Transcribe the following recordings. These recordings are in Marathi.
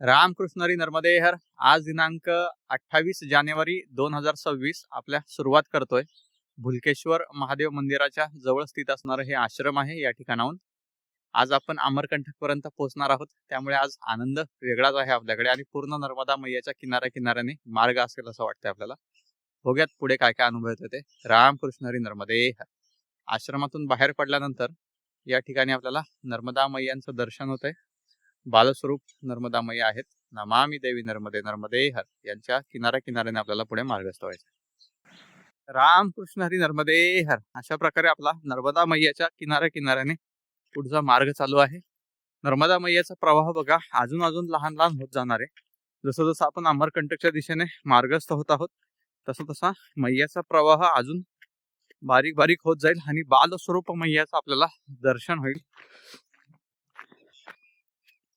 रामकृष्णरी नर्मदे हर आज दिनांक अठ्ठावीस जानेवारी दोन हजार सव्वीस आपल्या सुरुवात करतोय. भुलकेश्वर महादेव मंदिराच्या जवळ स्थित असणारं हे आश्रम आहे या ठिकाणाहून. आज आपण अमरकंठकपर्यंत पोहोचणार आहोत. त्यामुळे आज आनंद वेगळाच आहे आपल्याकडे आणि पूर्ण नर्मदा मैयाच्या किनाऱ्या किनाऱ्याने मार्ग असेल असं वाटतंय आपल्याला. बघूयात पुढे काय काय अनुभव येतो ते. रामकृष्णरी नर्मदे हर आश्रमातून बाहेर पडल्यानंतर या ठिकाणी आपल्याला नर्मदा मैयांचं दर्शन होतंय. बालस्वरूप नर्मदा मैया आहेत. नमामी देवी नर्मदे नर्मदे हर. यांच्या किनाऱ्या किनाऱ्याने आपल्याला पुढे मार्गस्थ व्हायचं रामकृष्ण हरी नर्मदे हर. अशा प्रकारे आपला नर्मदा मैयाच्या किनाऱ्या किनाऱ्याने पुढचा मार्ग चालू आहे. नर्मदा मैयाचा प्रवाह बघा अजून अजून लहान लहान होत जाणार आहे. जसं जसं आपण अमरकंटकच्या दिशेने मार्गस्थ होत आहोत तसं तसा मैयाचा प्रवाह अजून बारीक बारीक होत जाईल आणि बालस्वरूप मैयाचं आपल्याला दर्शन होईल.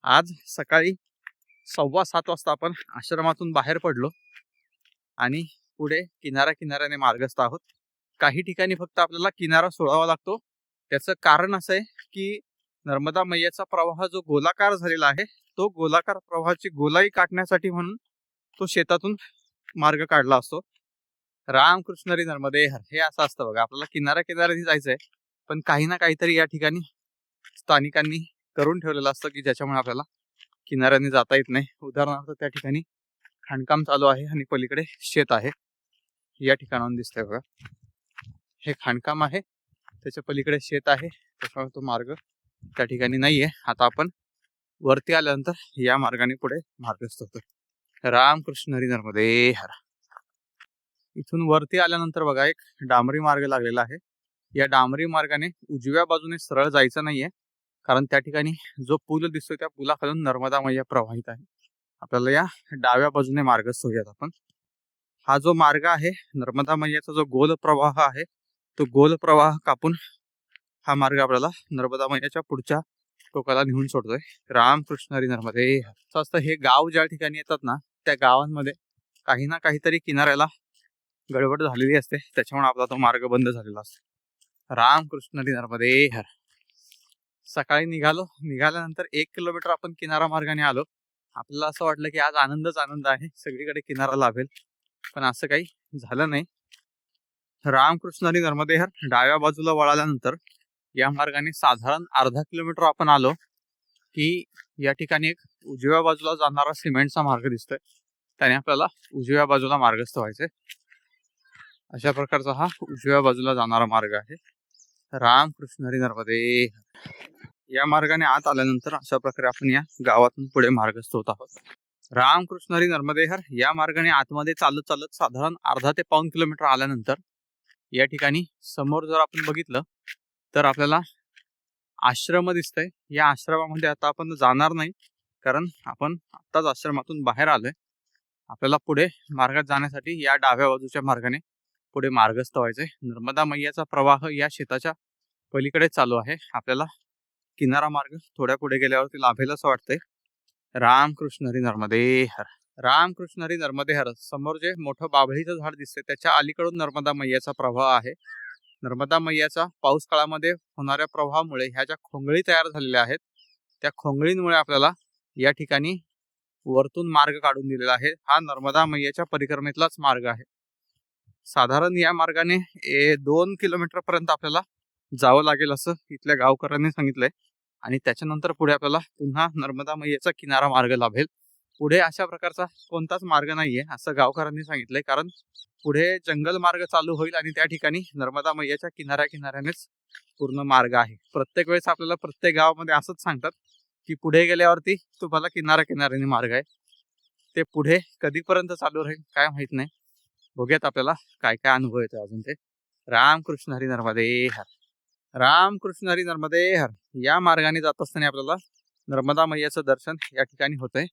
आज सकाळी सव्वा सात वाजता आपण आश्रमातून बाहेर पडलो आणि पुढे किनाऱ्या किनाऱ्याने मार्गस्थ आहोत. काही ठिकाणी फक्त आपल्याला किनारा सोडावा लागतो. त्याचं कारण असं आहे की नर्मदा मैयाचा प्रवाह जो गोलाकार झालेला आहे तो गोलाकार प्रवाहाची गोलाई काटण्यासाठी म्हणून तो शेतातून मार्ग काढला असतो. रामकृष्णरी नर्मदे हर. हे असं असतं बघा आपल्याला किनाऱ्या किनाऱ्याने जायचंय. पण काही ना काहीतरी या ठिकाणी स्थानिकांनी करून ठेवलेलं असतं की ज्याच्यामुळे आपल्याला किनाऱ्याने जाता येत नाही. उदाहरणार्थ त्या ठिकाणी खाणकाम चालू आहे आणि पलीकडे शेत आहे. या ठिकाणाहून दिसतंय बघा. हे खाणकाम आहे. त्याच्या पलीकडे शेत आहे. त्याच्यामुळे तो मार्ग त्या ठिकाणी नाहीये. आता आपण वरती आल्यानंतर या मार्गाने पुढे मार्गस्थ होतो रामकृष्ण हरी. नर्मदे इथून वरती आल्यानंतर बघा एक डांबरी मार्ग लागलेला आहे. या डांबरी मार्गाने उजव्या बाजूने सरळ जायचं नाहीये. कारण त्या ठिकाणी जो पूल दिसतोय त्या पुलाखालून नर्मदा मैया प्रवाहित आहे. आपल्याला या डाव्या बाजूने मार्गस्थ सोडूयात आपण. हा जो मार्ग आहे नर्मदा मैयाचा जो गोल प्रवाह आहे तो गोल प्रवाह कापून हा मार्ग आपल्याला नर्मदा मैयाच्या पुढच्या टोकाला नेऊन सोडतोय. रामकृष्ण हरी नर्मदे. असं असतं हे गाव ज्या ठिकाणी येतात ना त्या गावांमध्ये काही ना काहीतरी किनाऱ्याला गडबड झालेली असते. त्याच्यामुळे आपला तो मार्ग बंद झालेला असतो. रामकृष्ण हरी नर्मदे. हर. सकाळी निघालो. निघाल्यानंतर एक किलोमीटर आपण किनारा मार्गाने आलो. आपल्याला असं वाटलं की आज आनंदच आनंद आहे. सगळीकडे किनारा लाभेल. पण असं काही झालं नाही. रामकृष्ण आणि नर्मदेहर डाव्या बाजूला वळाल्यानंतर या मार्गाने साधारण अर्धा किलोमीटर आपण आलो की या ठिकाणी एक उजव्या बाजूला जाणारा सिमेंटचा मार्ग दिसतोय. त्याने आपल्याला उजव्या बाजूला मार्गस्थ व्हायचंय. अशा प्रकारचा हा उजव्या बाजूला जाणारा मार्ग आहे. रामकृष्ण हरी नर्मदे या मार्गाने आत आल्यानंतर अशा प्रकारे आपण या गावातून पुढे मार्गस्थ होत आहोत. रामकृष्ण हरी नर्मदेहर या मार्गाने आतमध्ये चालत चालत साधारण अर्धा ते पाऊन किलोमीटर आल्यानंतर या ठिकाणी समोर जर आपण बघितलं तर आपल्याला आश्रम दिसतंय. या आश्रमामध्ये आता आपण जाणार नाही कारण आपण आत्ताच आश्रमातून बाहेर आलोय. आपल्याला पुढे मार्गात जाण्यासाठी या डाव्या बाजूच्या मार्गाने पुढे मार्गस्थ व्हायचंय. नर्मदा मैयाचा प्रवाह या शेताच्या पलीकडे चालू आहे. आपल्याला किनारा मार्ग थोड्या पुढे गेल्यावरती लाभेल असं वाटतंय. रामकृष्ण हरी नर्मदे हर रामकृष्ण हरी नर्मदे हर समोर जे मोठं बाभळीचं झाड दिसतंय त्याच्या अलीकडून नर्मदा मैयाचा प्रवाह आहे. नर्मदा मैयाचा पाऊस काळामध्ये होणाऱ्या प्रवाहामुळे ह्या ज्या खोंगळी तयार झालेल्या आहेत त्या खोंगळींमुळे आपल्याला या ठिकाणी वरतून मार्ग काढून दिलेला आहे. हा नर्मदा मैयाच्या परिक्रमेतलाच मार्ग आहे. साधारण या मार्गाने ए, दोन किलोमीटर पर्यंत आपल्याला जावं लागेल असं इथल्या गावकऱ्यांनी सांगितलंय. आणि त्याच्यानंतर पुढे आपल्याला पुन्हा नर्मदा मैयाचा किनारा मार्ग लाभेल. पुढे अशा प्रकारचा कोणताच मार्ग नाहीये असं गावकऱ्यांनी सांगितलंय. कारण पुढे जंगल मार्ग चालू होईल आणि त्या ठिकाणी नर्मदा मैयाच्या किनाऱ्या किनाऱ्यानेच पूर्ण मार्ग आहे. प्रत्येक वेळेस आपल्याला प्रत्येक गावामध्ये असंच सांगतात की पुढे गेल्यावरती तुम्हाला किनारा किनाऱ्याने मार्ग आहे. ते पुढे कधीपर्यंत चालू राहील काय माहीत नाही. बघूयात आपल्याला काय काय अनुभव येतो अजून ते. रामकृष्ण हरी नर्मदे हर. रामकृष्ण हरी नर्मदे हर. या मार्गाने जात असताना आपल्याला नर्मदा मैयाचं दर्शन या ठिकाणी होतंय.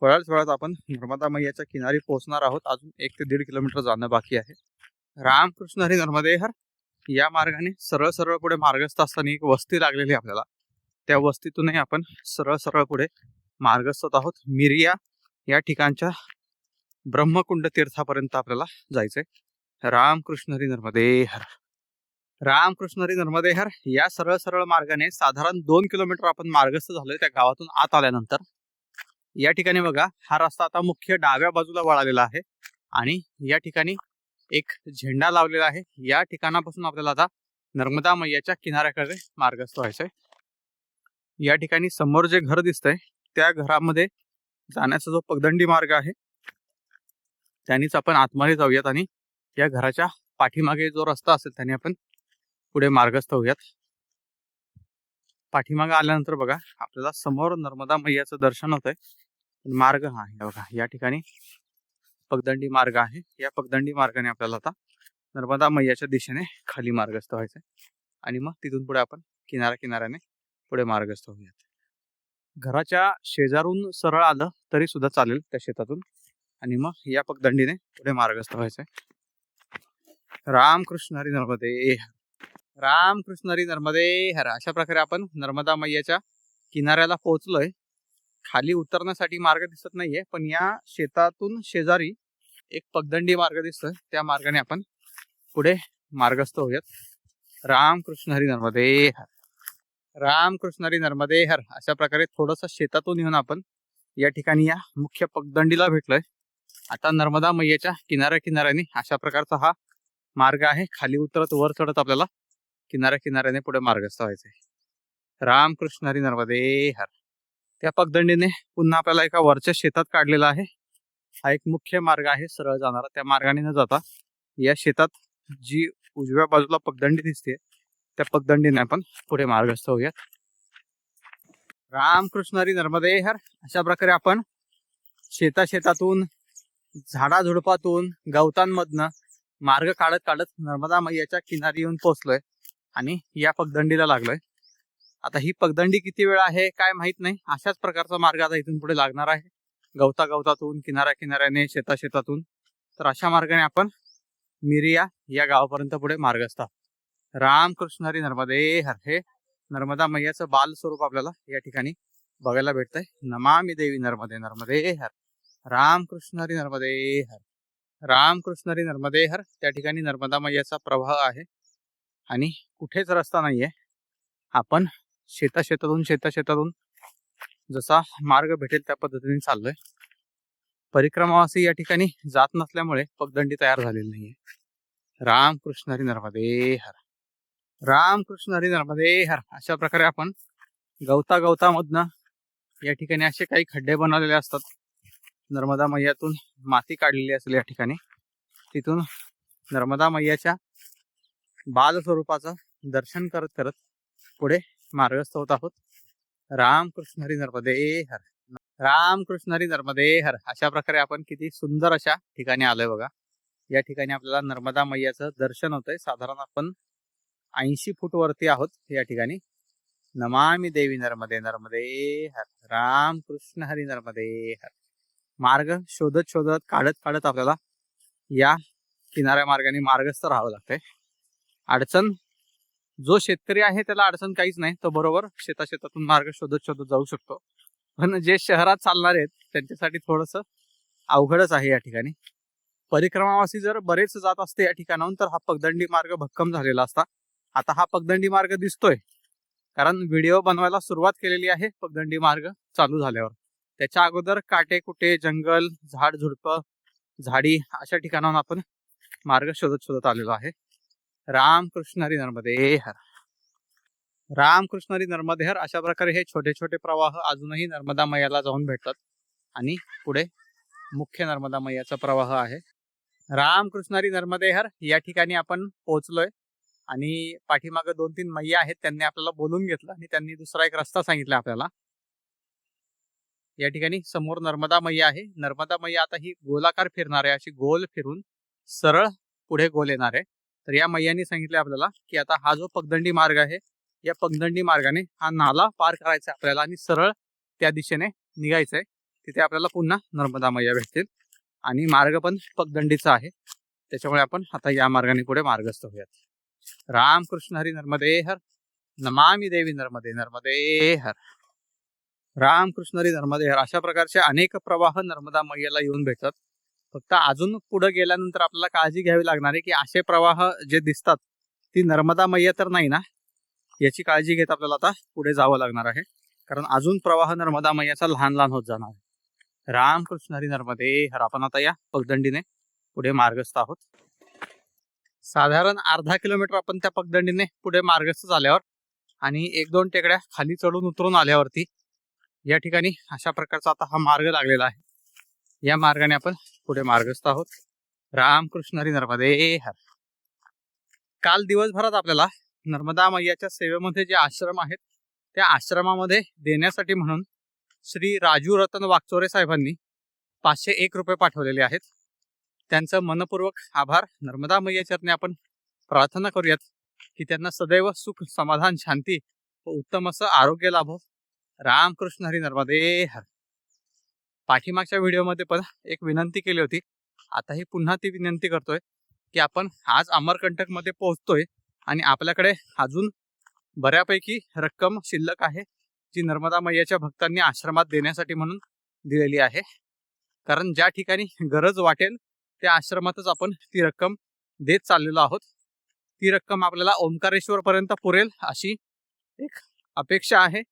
थोड्याच वेळात आपण नर्मदा मैयाच्या किनारी पोहोचणार आहोत. अजून एक ते दीड किलोमीटर जाणं बाकी आहे. रामकृष्ण हरी नर्मदे हर या मार्गाने सरळ सरळ पुढे मार्गस्थ असताना एक वस्ती लागलेली आहे आपल्याला. त्या वस्तीतूनही आपण सरळ सरळ पुढे मार्गस्थत आहोत. मिरिया या ठिकाणच्या ब्रह्मकुंड तीर्थापर्यंत आपल्याला जायचंय. रामकृष्ण हरी नर्मदे हर. रामकृष्ण हरी नर्मदे हर या सरळ सरळ मार्गाने साधारण दोन किलोमीटर आपण मार्गस्थ झालोय त्या गावातून आत आल्यानंतर. या ठिकाणी बघा हा रस्ता आता मुख्य डाव्या बाजूला वळालेला आहे आणि या ठिकाणी एक झेंडा लावलेला आहे. या ठिकाणापासून आपल्याला आता नर्मदा मैयाच्या किनाऱ्याकडे मार्गस्थ व्हायचंय. या ठिकाणी समोर जे घर दिसतंय त्या घरामध्ये जाण्याचा जो पगदंडी मार्ग आहे त्यांनीच आपण आतमध्ये जाऊयात आणि या घराच्या पाठीमागे जो रस्ता असेल त्याने आपण पुढे मार्गस्थ होऊयात. पाठीमागे आल्यानंतर बघा आपल्याला समोर नर्मदा मैयाचं दर्शन होतंय. मार्ग हा आहे बघा या ठिकाणी पगदंडी मार्ग आहे. या पगदंडी मार्गाने आपल्याला आता नर्मदा मैयाच्या दिशेने खाली मार्गस्थ व्हायचंय. आणि मग तिथून पुढे आपण किनारा किनाऱ्याने पुढे मार्गस्थ होऊयात. घराच्या शेजारून सरळ आलं तरी सुद्धा चालेल त्या शेतातून. आणि मग या पगदंडीने पुढे मार्गस्थ व्हायचंय. रामकृष्ण हरी नर्मदे. रामकृष्ण हरी नर्मदे हर. अशा प्रकारे आपण नर्मदा मैयाच्या किनाऱ्याला पोहोचलोय. खाली उतरण्यासाठी मार्ग दिसत नाहीये पण या शेतातून शेजारी एक पगदंडी मार्ग दिसतोय. त्या मार्गाने आपण पुढे मार्गस्थ होऊयात. रामकृष्ण हरी नर्मदे हर. रामकृष्ण हरी नर्मदे हर. अशा प्रकारे थोडस शेतातून येऊन आपण या ठिकाणी या मुख्य पगदंडीला भेटलोय. आता नर्मदा मैयाच्या किनाऱ्या किनाऱ्याने अशा प्रकारचा हा मार्ग आहे. खाली उतरत वर चढत आपल्याला किनाऱ्या किनाऱ्याने पुढे मार्गस्थ व्हायचे. रामकृष्ण हरी नर्मदे हर. त्या पगदंडीने पुन्हा आपल्याला एका वरच्या शेतात काढलेला आहे. हा एक मुख्य मार्ग आहे सरळ जाणारा. त्या मार्गाने न जाता या शेतात जी उजव्या बाजूला पगदंडी दिसते त्या पगदंडीने आपण पुढे मार्गस्थ होऊयात. रामकृष्ण हरी नर्मदे हर. अशा प्रकारे आपण शेता शेतातून झाडाझुडपातून गवतांमधनं मार्ग काढत काढत नर्मदा मैयाच्या किनारी येऊन पोहोचलोय. आणि या पगदंडीला लागलोय. आता ही पगदंडी किती वेळ आहे काय माहीत नाही. अशाच प्रकारचा मार्ग आता इथून पुढे लागणार आहे. गवता गवतातून किनाऱ्या किनाऱ्याने शेता शेतातून तर अशा मार्गाने आपण मिरिया या गावापर्यंत पुढे मार्ग असतात रामकृष्ण हरी नर्मदे हर हे. नर्मदा मैयाचं बाल स्वरूप आपल्याला या ठिकाणी बघायला भेटतंय. नमामि देवी नर्मदे नर्मदे हर. रामकृष्ण हरी नर्मदे हर. रामकृष्ण हरी नर्मदे हर. त्या ठिकाणी नर्मदा मैयाचा प्रवाह आहे. आणि कुठेच रस्ता नाही आहे आपण शेता शेतातून शेता शेतातून जसा मार्ग भेटेल त्या पद्धतीने चाललोय. परिक्रमावासी या ठिकाणी जात नसल्यामुळे पगदंडी तयार झालेली नाहीये. रामकृष्ण हरी नर्मदे हर. रामकृष्ण हरी नर्मदे हर. अशा प्रकारे आपण गवता गवतामधनं या ठिकाणी असे काही खड्डे बनवलेले असतात. नर्मदा मैयातून माती काढलेली असेल या ठिकाणी. तिथून नर्मदा मैयाच्या बालस्वरूपाचं दर्शन करत करत पुढे मार्गस्थ होत आहोत. रामकृष्ण हरी नर्मदे हर. रामकृष्ण हरी नर्मदे हर. अशा प्रकारे आपण किती सुंदर अशा ठिकाणी आलोय बघा. या ठिकाणी आपल्याला नर्मदा मैयाचं दर्शन होतंय. साधारण आपण ऐंशी फूट वरती आहोत या ठिकाणी. नमामी देवी नर्मदे नर्मदे हर. रामकृष्ण हरी नर्मदे हर. मार्ग शोधत शोधत काढत काढत आपल्याला या किनाऱ्या मार्गाने मार्गस्थ राहावं लागतंय. अडचण जो शेतकरी आहे त्याला अडचण काहीच नाही तो बरोबर शेता शेतातून मार्ग शोधत शोधत जाऊ शकतो. पण जे शहरात चालणार आहेत त्यांच्यासाठी थोडस अवघडच आहे या ठिकाणी. परिक्रमावासी जर बरेच जात असते या ठिकाणाहून तर हा पगदंडी मार्ग भक्कम झालेला असता. आता हा पगदंडी मार्ग दिसतोय. कारण व्हिडिओ बनवायला सुरुवात केलेली आहे पगदंडी मार्ग चालू झाल्यावर. त्याच्या अगोदर काटे कुटे जंगल झाड झुडप झाडी अशा ठिकाणाहून आपण मार्ग शोधत शोधत आलेलो आहे. रामकृष्णरी नर्मदे हर. रामकृष्णरी नर्मदे हर अशा प्रकारे हे छोटे छोटे प्रवाह अजूनही नर्मदा मैयाला जाऊन भेटतात. आणि पुढे मुख्य नर्मदा मैयाचा प्रवाह आहे. रामकृष्णरी नर्मदे हर या ठिकाणी आपण पोहोचलोय. आणि पाठीमागं दोन तीन मैया आहेत त्यांनी आपल्याला बोलून घेतलं आणि त्यांनी दुसरा एक रस्ता सांगितला आपल्याला. या ठिकाणी समोर नर्मदा मैया आहे. नर्मदा मैया आता ही गोलाकार फिरणार आहे अशी गोल फिरून सरळ पुढे गोल येणार. आहे तर या मैयाने सांगितले आपल्याला की आता हा जो पगदंडी मार्ग आहे या पगदंडी मार्गाने हा नाला पार करायचा आपल्याला आणि सरळ त्या दिशेने निघायचंय. तिथे आपल्याला पुन्हा नर्मदा मैया भेटतील आणि मार्ग पण पगदंडीचा आहे. त्याच्यामुळे आपण आता या मार्गाने पुढे मार्गस्थ होऊयात. रामकृष्ण हरी नर्मदे हर नमामी देवी नर्मदे नर्मदे हर. रामकृष्ण हरी नर्मदे हर. अशा प्रकारचे अनेक प्रवाह नर्मदा मैयाला येऊन भेटतात. फक्त अजून पुढे गेल्यानंतर आपल्याला काळजी घ्यावी लागणार आहे की असे प्रवाह जे दिसतात ती नर्मदा मैया तर नाही ना? याची काळजी घेत आपल्याला आता पुढे जावं लागणार आहे. कारण अजून प्रवाह नर्मदा मैयाचा लहान लहान होत जाणार आहे. रामकृष्ण हरी नर्मदे हर आपण आता या पगदंडीने पुढे मार्गस्थ आहोत. साधारण अर्धा किलोमीटर आपण त्या पगदंडीने पुढे मार्गस्थ झाल्यावर आणि एक दोन टेकड्या खाली चढून उतरून आल्यावरती या ठिकाणी अशा प्रकारचा आता हा मार्ग लागलेला आहे. या मार्गाने आपण पुढे मार्गस्थ आहोत. रामकृष्ण हरी नर्मदे हर. काल दिवसभरात आपल्याला नर्मदा मैयाच्या सेवेमध्ये जे आश्रम आहेत त्या आश्रमामध्ये देण्यासाठी म्हणून श्री राजू रतन वागचोरे साहेबांनी पाचशे एक रुपये पाठवलेले आहेत. त्यांचं मनपूर्वक आभार. नर्मदा मैयाच्याने आपण प्रार्थना करूयात की त्यांना सदैव सुख समाधान शांती व उत्तम असं आरोग्य लाभो. रामकृष्ण हरी नर्मदे हर. पाठीमागच्या व्हिडिओमध्ये पण एक विनंती केली होती. आता ही पुन्हा ती विनंती करतोय की आपण आज अमरकंटकमध्ये पोहोचतोय आणि आपल्याकडे अजून बऱ्यापैकी रक्कम शिल्लक आहे जी नर्मदा मैयाच्या भक्तांनी आश्रमात देण्यासाठी म्हणून दिलेली आहे. कारण ज्या ठिकाणी गरज वाटेल त्या आश्रमातच आपण ती रक्कम देत चाललेलो आहोत. ती रक्कम आपल्याला ओंकारेश्वरपर्यंत पुरेल अशी एक अपेक्षा आहे.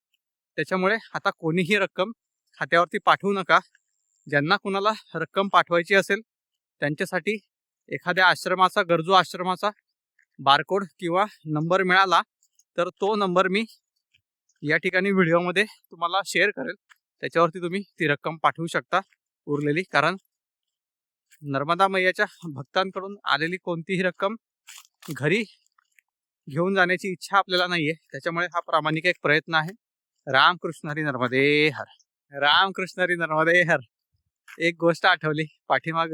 त्याच्यामुळे आता कोणीही रक्कम खात्यावरती पाठवू नका. ज्यांना कुणाला रक्कम पाठवायची असेल त्यांच्यासाठी एखाद्या आश्रमाचा गरजू आश्रमाचा बारकोड किंवा नंबर मिळाला तर तो नंबर मी या ठिकाणी व्हिडिओमध्ये तुम्हाला शेअर करेल. त्याच्यावरती तुम्ही ती रक्कम पाठवू शकता उरलेली. कारण नर्मदा मैयाच्या भक्तांकडून आलेली कोणतीही रक्कम घरी घेऊन जाण्याची इच्छा आपल्याला नाही आहे त्याच्यामुळे हा प्रामाणिक एक प्रयत्न आहे. रामकृष्ण हरी नर्मदे हर. रामकृष्ण हरी नर्मदे हर. एक गोष्ट आठवली पाठीमाग.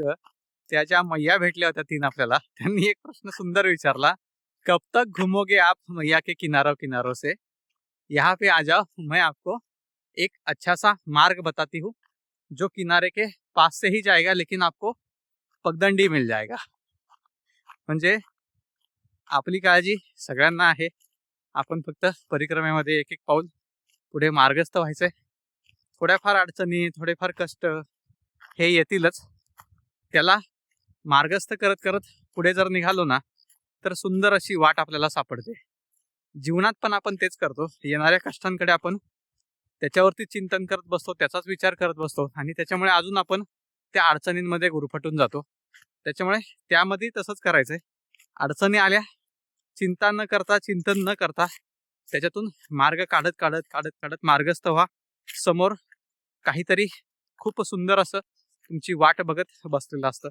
त्याच्या मैया भेटल्या होत्या तीन आपल्याला. त्यांनी एक प्रश्न सुंदर विचारला. कब तक घूमोगे आप मैया के किनारों किनारों से? यहाँ पे आ जाओ मैं आपको एक अच्छा सा मार्ग बताती हूँ जो किनारे के पास से ही जाएगा लेकिन आपको पगदंडी मिल जाएगा। म्हणजे आपली काळजी सगळ्यांना आहे. आपण फक्त परिक्रमेमध्ये एक एक पाऊल पुढे मार्गस्थ व्हायचंय. थोड्याफार अडचणी थोडेफार कष्ट हे येतीलच. त्याला मार्गस्थ करत करत पुढे जर निघालो ना तर सुंदर अशी वाट आपल्याला सापडते. जीवनात पण आपण तेच करतो. येणाऱ्या कष्टांकडे आपण त्याच्यावरती चिंतन करत बसतो त्याचाच विचार करत बसतो आणि त्याच्यामुळे अजून आपण त्या अडचणींमध्ये गुरफटून जातो. त्याच्यामुळे त्यामध्ये तसंच करायचंय. अडचणी आल्या चिंता न करता चिंतन न करता त्याच्यातून मार्ग काढत काढत काढत काढत मार्गस्थ व्हा. समोर काहीतरी खूप सुंदर असं तुमची वाट बघत बसलेलं असतं.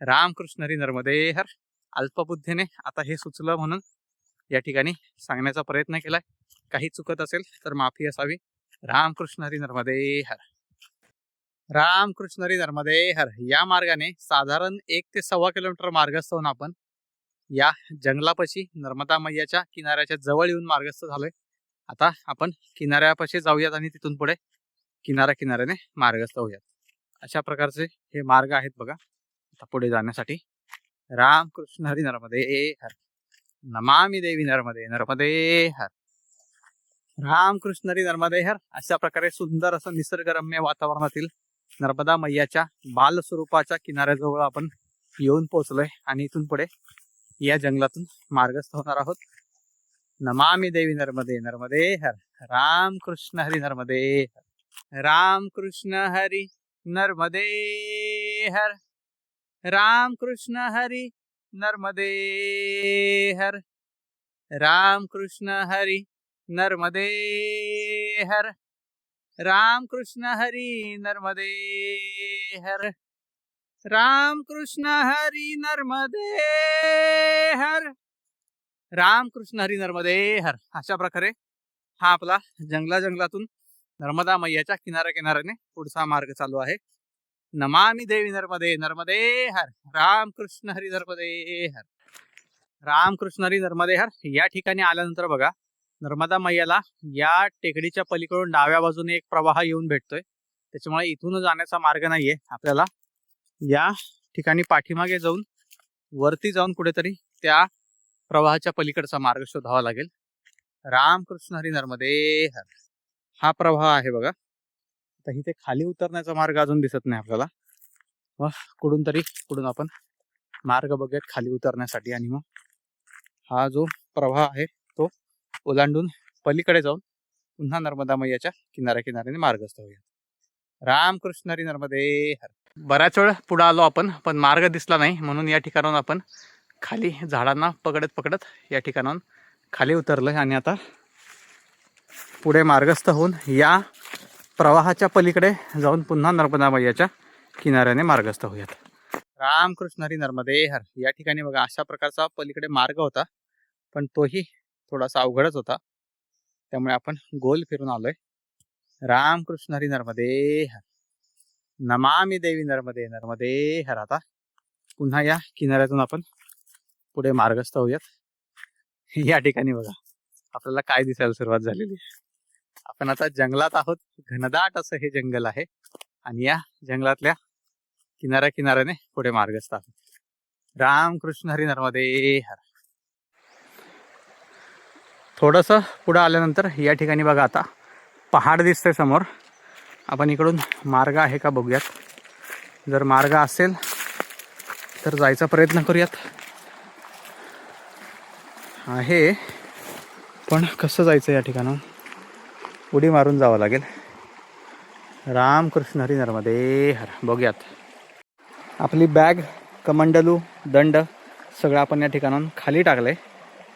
रामकृष्ण हरी नर्मदे हर. अल्पबुद्धीने आता हे सुचलं म्हणून या ठिकाणी सांगण्याचा प्रयत्न केलाय. काही चुकत असेल तर माफी असावी. रामकृष्ण हरी नर्मदे हर. रामकृष्ण हरी नर्मदे हर. या मार्गाने साधारण एक ते सव्वा किलोमीटर मार्गस्थ होऊन आपण या जंगलापाशी नर्मदा मैयाच्या किनाऱ्याच्या जवळ येऊन मार्गस्थ झालोय. आता आपण किनाऱ्यापाशी जाऊयात आणि तिथून पुढे किनारा किनाऱ्याने मार्गस्थ होऊयात. अशा प्रकारचे हे मार्ग आहेत बघा. आता पुढे जाण्यासाठी रामकृष्ण हरी नर्मदे हर. नमामी देवी नर्मदे नर्मदे हर. रामकृष्ण हरी नर्मदे हर. अशा प्रकारे सुंदर असं निसर्गरम्य वातावरणातील नर्मदा मैयाच्या बाल स्वरूपाच्या किनाऱ्याजवळ आपण येऊन पोहोचलोय आणि इथून पुढे या जंगलातून मार्गस्थ होणार आहोत. नमामि देवी नर्मदे नर्मदे हर रामकृष्ण हरी नर्मदे हर। रामकृष्ण हरी नर्मदे हर। रामकृष्ण हरी नर्मदे हर। रामकृष्ण हरी नर्मदे हर। रामकृष्ण हरी नर्मदे हर। रामकृष्ण हरी नर्मदे हर। रामकृष्ण हरी नर्मदे हर. अशा प्रकारे हा आपला जंगला जंगलातून नर्मदा मैयाच्या किनाऱ्या किनाऱ्याने पुढचा मार्ग चालू आहे. नमामी देवी नर्मदे नर्मदे हर. रामकृष्ण हरी नर्मदे हर. रामकृष्ण हरी नर्मदे हर. या ठिकाणी आल्यानंतर बघा नर्मदा मैयाला या टेकडीच्या पलीकडून डाव्या बाजूने एक प्रवाह येऊन भेटतोय. त्याच्यामुळे इथून जाण्याचा मार्ग नाहीये. आपल्याला या ठिकाणी पाठीमागे जाऊन वरती जाऊन कुठेतरी त्या प्रवाहाच्या पलीकडचा मार्ग शोधावा लागेल. रामकृष्ण हरी नर्मदे हर हा प्रवाह आहे बघा. आता इथे खाली उतरण्याचा मार्ग अजून दिसत नाही आपल्याला. मग कुठून तरी कुठून आपण मार्ग बघूयात खाली उतरण्यासाठी आणि मग. हा जो प्रवाह आहे तो ओलांडून पलीकडे जाऊन पुन्हा नर्मदा मैयाच्या किनाऱ्या किनाऱ्याने मार्गस्थ होऊया. रामकृष्ण हरी नर्मदे हर बऱ्याच वेळ पुढे आलो आपण पण मार्ग दिसला नाही म्हणून या ठिकाणाहून आपण खाली झाडांना पकडत पकडत या ठिकाणाहून खाली उतरलोय आणि आता पुढे मार्गस्थ होऊन या प्रवाहाच्या पलीकडे जाऊन पुन्हा नर्मदा मैयाच्या किनाऱ्याने मार्गस्थ होऊयात. रामकृष्ण हरी नर्मदे हर या ठिकाणी बघा अशा प्रकारचा पलीकडे मार्ग होता पण तोही थोडासा अवघडच होता. त्यामुळे आपण गोल फिरून आलोय. रामकृष्ण हरी नर्मदे हर नमामी देवी नर्मदे नर्मदे हर आता पुन्हा या किनाऱ्यातून आपण पुढे मार्गस्थ होऊयात. या ठिकाणी बघा आपल्याला काय दिसायला सुरुवात झालेली आहे. आपण आता जंगलात आहोत. घनदाट असं हे जंगल आहे. आणि या जंगलातल्या किनाऱ्या किनाऱ्याने पुढे मार्गस्थ आहोत. रामकृष्ण हरी नर्मदे हर थोडस पुढे आल्यानंतर या ठिकाणी बघा आता पहाड दिसतंय समोर. आपण इकडून मार्ग आहे का बघूयात. जर मार्ग असेल तर जायचा प्रयत्न करूयात. आहे. पण कसं जायचं या ठिकाणं उडी मारून जावं लागेल. रामकृष्ण हरी नर्मदे हर बघूयात. आपली बॅग कमंडलू दंड सगळं आपण या ठिकाणाहून खाली टाकलंय.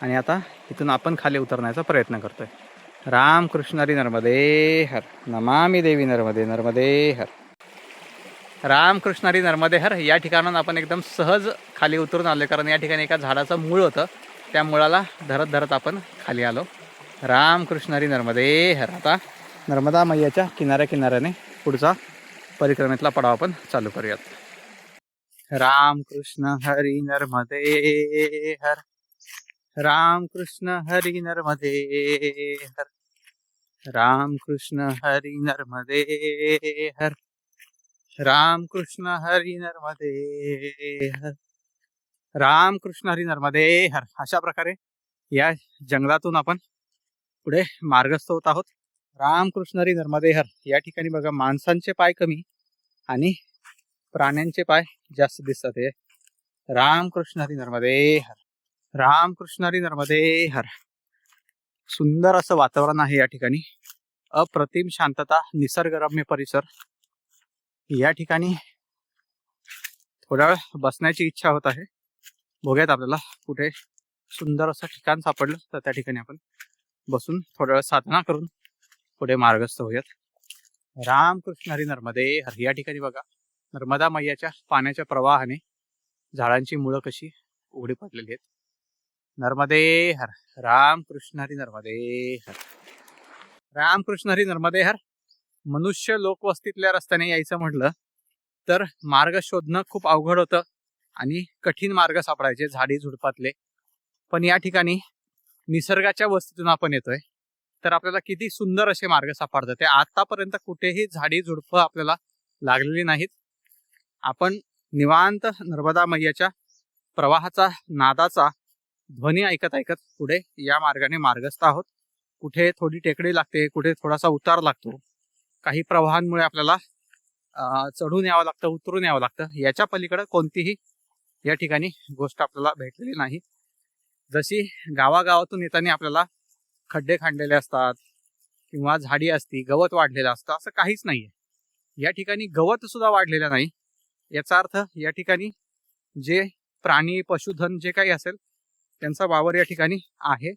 आणि आता इथून आपण खाली उतरण्याचा प्रयत्न करतोय. रामकृष्ण हरी नर्मदे हर नमामी देवी नर्मदे नर्मदे हर. रामकृष्ण हरी नर्मदे हर या ठिकाणाहून आपण एकदम सहज खाली उतरून आलो कारण या ठिकाणी एका झाडाचं मूळ होतं. त्या मुळाला धरत धरत आपण खाली आलो. रामकृष्ण हरी नर्मदे हर आता नर्मदा मैयाच्या किनाऱ्या किनाऱ्याने पुढचा परिक्रमेतला पडाव आपण चालू करूयात. रामकृष्ण हरी नर्मदे हर. रामकृष्ण हरी नर्मदे हर. रामकृष्ण हरी नर्मदे हर. रामकृष्ण हरी नर्मदे हर. रामकृष्ण हरी नर्मदे हर अशा प्रकारे या जंगलातून आपण पुढे मार्गस्थ होत आहोत. रामकृष्ण हरी नर्मदे हर या ठिकाणी बघा माणसांचे पाय कमी आणि प्राण्यांचे पाय जास्त दिसतात हे. रामकृष्ण हरी नर्मदे हर रामकृष्ण हरी नर्मदे हर सुंदर असं वातावरण आहे या ठिकाणी. अप्रतिम शांतता निसर्गरम्य परिसर. या ठिकाणी थोडा वेळ बसण्याची इच्छा होत आहे. बघूयात आपल्याला कुठे सुंदर असं ठिकाण सापडलं तर त्या ठिकाणी आपण बसून थोडा वेळ साधना करून पुढे मार्गस्थ होऊयात. रामकृष्ण हरी नर्मदे हरी या ठिकाणी बघा. नर्मदा मैयाच्या पाण्याच्या प्रवाहाने झाडांची मुळं कशी उघडी पडलेली आहेत. नर्मदे हर रामकृष्ण हरी नर्मदे हर. रामकृष्ण हरी नर्मदे हर मनुष्य लोकवस्तीतल्या रस्त्याने यायचं म्हटलं तर मार्ग शोधणं खूप अवघड होतं. आणि कठीण मार्ग सापडायचे झाडी झुडपातले. पण या ठिकाणी निसर्गाच्या वस्तीतून आपण येतोय. तर आपल्याला किती सुंदर असे मार्ग सापडतात. ते आतापर्यंत कुठेही झाडी झुडपं आपल्याला लागलेली नाहीत. आपण निवांत नर्मदा मैयाच्या प्रवाहाचा नादाचा ध्वनी ऐकत ऐकत पुढे या मार्गाने मार्गस्थ आहोत. कुठे थोडी टेकडी लागते कुठे थोडासा उतार लागतो. काही प्रवाहांमुळे आपल्याला चढून यावं लागतं उतरून यावं लागतं. याच्या पलीकडे कोणतीही या ठिकाणी गोष्ट आपल्याला भेटलेली नाही. जशी गावागावातून येताना आपल्याला खड्डे खांडलेले असतात किंवा झाडी असती गवत वाढलेलं असतं असं काहीच नाही आहे या ठिकाणी गवत सुद्धा वाढलेलं नाही. याचा अर्थ या ठिकाणी जे प्राणी पशुधन जे काही असेल त्यांचा वावर या ठिकाणी आहे.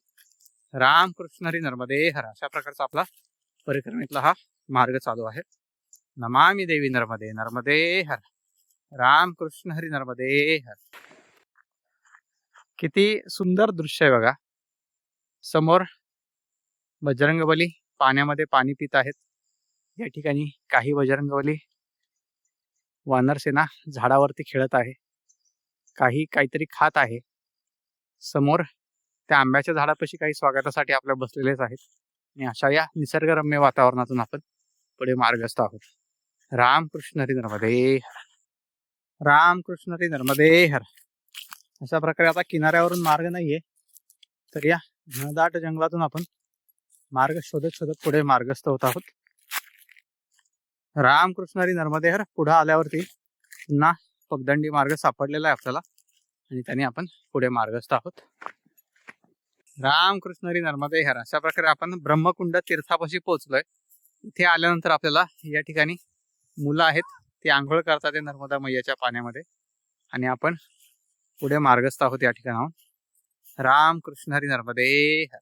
रामकृष्ण हरी नर्मदे हर अशा प्रकारचा आपला परिक्रमेतला हा मार्ग चालू आहे. नमामी देवी नर्मदे नर्मदे हर. रामकृष्ण हरी नर्मदे हर. किती सुंदर दृश्य आहे बघा. समोर बजरंगबली पाण्यामध्ये पाणी पित आहेत. या ठिकाणी काही बजरंगबली वानरसेना झाडावरती खेळत आहे. काही काहीतरी खात आहे. समोर त्या आंब्याच्या झाडापाशी काही स्वागतासाठी आपल्या बसलेलेच आहेत. आणि अशा या निसर्गरम्य वातावरणातून आपण पुढे मार्गस्थ आहोत. रामकृष्ण हरी नर्मदे हर. रामकृष्ण ते नर्मदे हर अशा प्रकारे आता किनाऱ्यावरून मार्ग नाहीये. तर या घनदाट जंगलातून आपण मार्ग शोधत शोधत पुढे मार्गस्थ होत आहोत. रामकृष्णरी नर्मदेहर नर्मदे हर पुढे आल्यावरती पुन्हा पगदंडी मार्ग सापडलेला आहे आपल्याला आणि त्याने आपण पुढे मार्गस्थ आहोत. रामकृष्णरी नर्मदेहर. नर्मदे हर अशा प्रकारे आपण ब्रह्मकुंड तीर्थापाशी पोहोचलोय. इथे आल्यानंतर आपल्याला या ठिकाणी मुलं आहेत. ती आंघोळ करतात ते नर्मदा मैयाच्या पाण्यामध्ये. आणि आपण पुढे मार्गस्थ आहोत या ठिकाणाहून. राम कृष्ण हरी नर्मदे हर.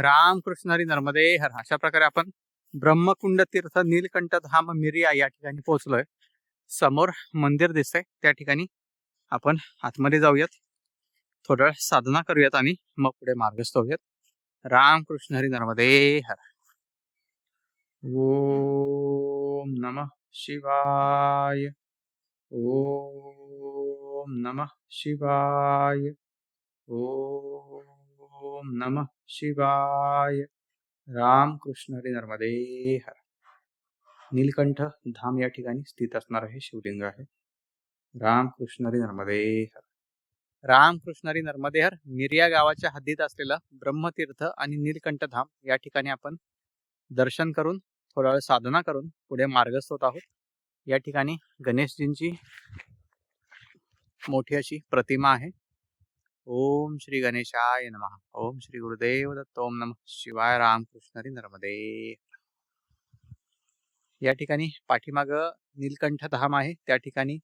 राम कृष्ण हरी नर्मदे हर. अशा प्रकारे आपण ब्रह्मकुंड तीर्थ नीलकंठ धाम मिरिया या ठिकाणी पोहोचलोय. समोर मंदिर दिसतंय. त्या ठिकाणी आपण आतमध्ये जाऊयात. थोडा वेळ साधना करूयात आणि मग पुढे मार्गस्थ होऊयात. राम कृष्ण हरी नर्मदे हर. ओम नमः. शिवाय। ओम नमः शिवाय। ओम नमः शिवाय। रामकृष्ण हरी नर्मदे हर। नीलकंठ धाम या ठिकाणी स्थित असणार हे शिवलिंग आहे. रामकृष्ण हरी नर्मदे हर। राम हरी नर्मदे हर मिरिया गावाच्या हद्दीत असलेलं ब्रह्मतीर्थ आणि नीलकंठ धाम या ठिकाणी आपण दर्शन करून थोडा वेळ साधना करून पुढे मार्गस्थ होत आहोत. या ठिकाणी गणेशजींची मोठी अशी प्रतिमा आहे. ओम श्री गणेशाय नमः. ओम श्री गुरुदेव दत्त. ओम नमः. शिवाय राम कृष्णरी नर्मदे. या ठिकाणी पाठीमाग नीलकंठ धाम आहे. त्या ठिकाणी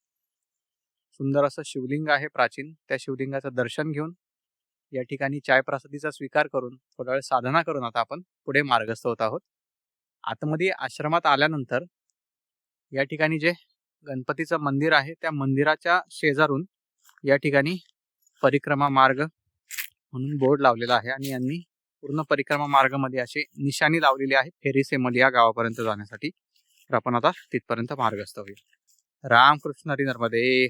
सुंदर असं शिवलिंग आहे प्राचीन. त्या शिवलिंगाचं दर्शन घेऊन या ठिकाणी चाय प्रसादीचा स्वीकार करून थोडा वेळ साधना करून आता आपण पुढे मार्गस्थ होत आहोत. आतमध्ये आश्रमात आल्यानंतर या ठिकाणी जे गणपतीचं मंदिर आहे त्या मंदिराच्या शेजारून या ठिकाणी परिक्रमा मार्ग म्हणून बोर्ड लावलेला आहे आणि यांनी पूर्ण परिक्रमा मार्गामध्ये अशी निशाणी लावलेली आहे फेरी सेमल या गावापर्यंत जाण्यासाठी. तर आपण आता तिथपर्यंत मार्गस्थ होईल रामकृष्ण हरी नर्मदे